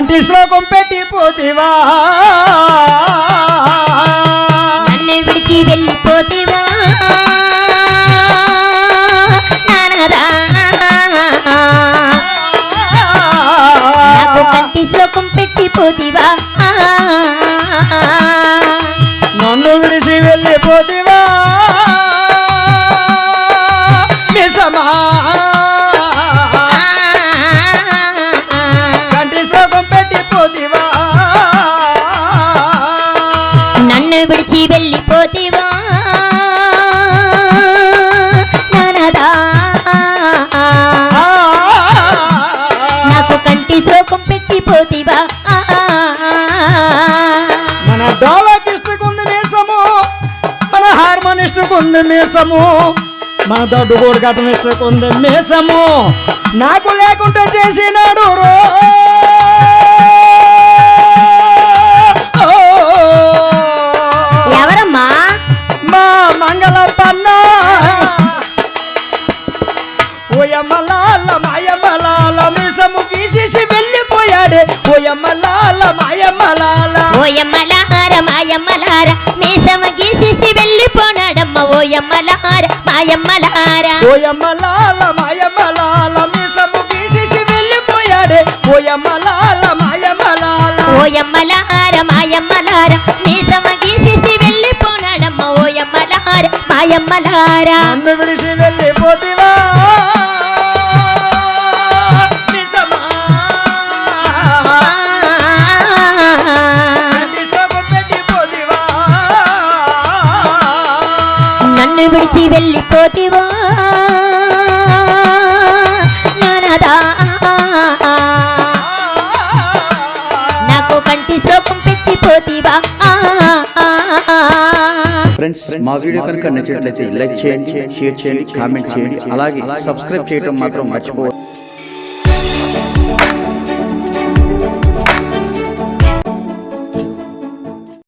కంటి శ్లోకం పెట్టిపోతివా నన్ను విడిచి వెళ్ళిపోతేవా నానదా. నాకు కంటి శ్లోకం పెట్టిపోతీవా నన్ను విడిచి వెళ్ళిపోతివా నిజమా వెళ్ళిపోతేవా? నానదా? నాకు కంటి శోకం పెట్టిపోతీవా? మన డోలకిస్టుకుంది మేసము మన హార్మోనిస్టుకుంది మేసము మన దొడ్డు గోడుగట్టం ఇష్టకుంది మేసము. నాకు లేకుండా చేసినాడు రో మాయమ్మలార మేసమ గీసేసి వెళ్ళిపోనాడమ్మ ఓయమ్మలార మాయమ్మలార. ఓయమ్మలాల మాయమ్మలాల మీసము గీసేసి వెళ్ళిపోయాడే. ఓయమ్మలాల మాయమ్మలాల ఓయమ్మలార మాయమ్మలార మేసమ గీసేసి వెళ్ళిపోనాడమ్మ ఓయమ్మలార మాయమ్మలార. నన్ను విడిచి వెళ్ళిపోతివా నన్ను విడిచి వెళ్ళిపోతివా? నానదా నాకు కంటి శోకం పెట్టిపోతివా? ఫ్రెండ్స్ మా వీడియో కనుక నచ్చినట్లయితే లైక్ చేయండి షేర్ చేయండి కామెంట్ చేయండి అలాగే సబ్స్క్రైబ్ చేయడం మాత్రం మర్చిపోవద్దు